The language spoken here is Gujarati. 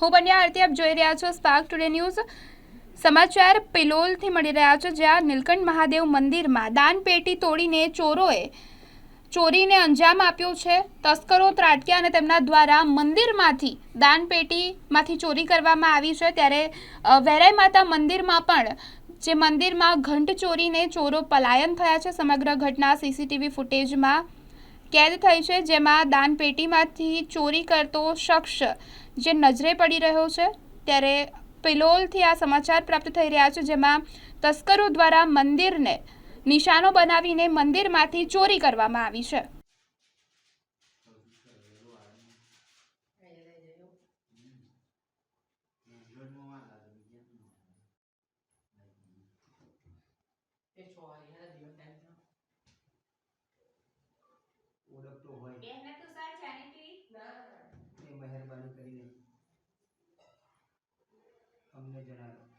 હું પંડ્યા આરતી, આપ જોઈ રહ્યા છો સ્પાર્ક ટુડે ન્યૂઝ સમાચાર પિલોલથી મળી રહ્યા છે, જ્યાં નીલકંઠ મહાદેવ મંદિરમાં દાન પેટી તોડીને ચોરોએ ચોરીને અંજામ આપ્યો છે. તસ્કરો ત્રાટક્યા અને તેમના દ્વારા મંદિરમાંથી દાન પેટીમાંથી ચોરી કરવામાં આવી છે. ત્યારે વેરાઈ માતા મંદિરમાં પણ, જે મંદિરમાં ઘંટ ચોરીને ચોરો પલાયન થયા છે. સમગ્ર ઘટના સીસીટીવી ફૂટેજમાં કેદ થઈ છે, જેમાં દાનપેટીમાંથી ચોરી કરતો શખ્સ જે નજરે પડી રહ્યો છે, ત્યારે પિલોલથી આ સમાચાર પ્રાપ્ત થઈ રહ્યા છે, જેમાં તસ્કરો દ્વારા મંદિરને નિશાનો બનાવીને મંદિરમાંથી ચોરી કરવામાં આવી છે. ઓળખતો હોય. એ મહેરબાની કરીને અમને જણાવો.